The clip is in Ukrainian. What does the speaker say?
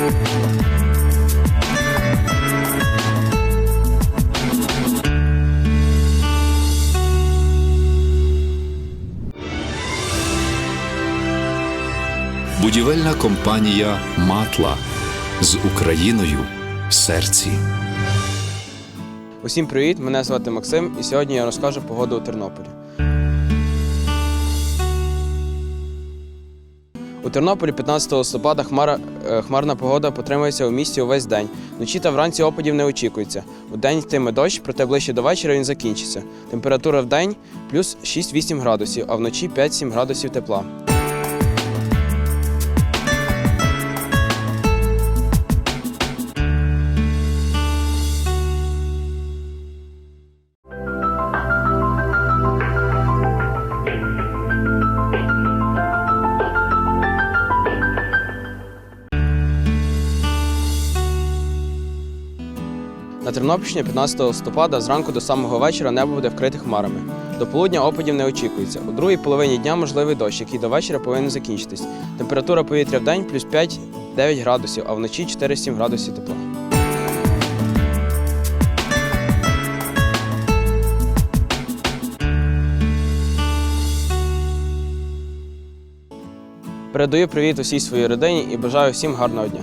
Будівельна компанія Матла з Україною в серці. Усім привіт! Мене звати Максим, і сьогодні я розкажу погоду у Тернополі. У Тернополі 15 листопада хмара, е, хмарна погода потримується у місті увесь день. Вночі та вранці опадів не очікується. У день йтиме дощ, проте ближче до вечора він закінчиться. Температура в день плюс 6-8 градусів, а вночі 5-7 градусів тепла. На Тернопільщині 15 листопада зранку до самого вечора небо буде вкрите хмарами. До полудня опадів не очікується. У другій половині дня можливий дощ, який до вечора повинен закінчитись. Температура повітря в день плюс 5-9 градусів, а вночі 4-7 градусів тепла. Передаю привіт усій своїй родині і бажаю всім гарного дня.